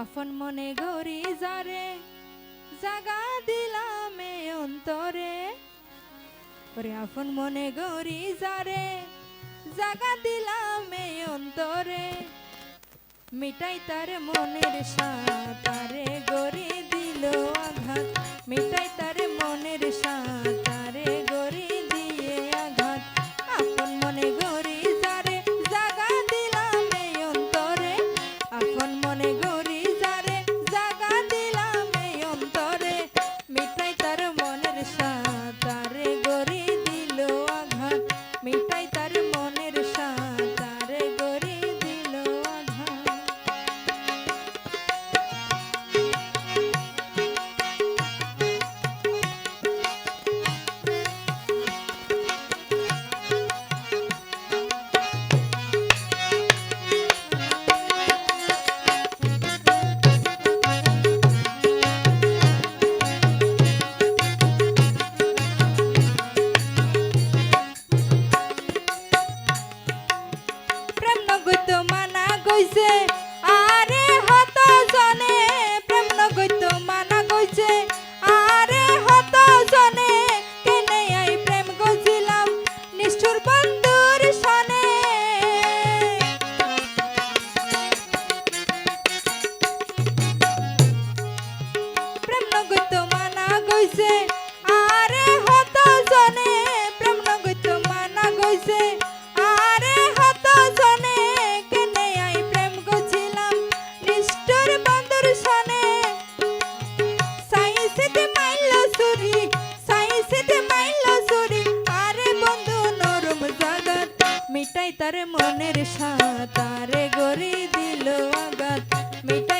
আপন মনে গরি যারে জাগা দিলাম অন্তরে। ওরে আপন মনে গরি জারে জাগা দিলাম অন্তরে। মিটাই তার মনের সাতারে গরি দিল আঘাত। মিটাই তার মনের নগৈত, মানা গৈছে আরে হত জনে কেনে আই প্রেম গজিলাম নিষ্ঠুর বন্ধুর সনে। প্রেম মানা গৈছে আরে হত জনে প্রেম মানা গৈছে me. Tengo...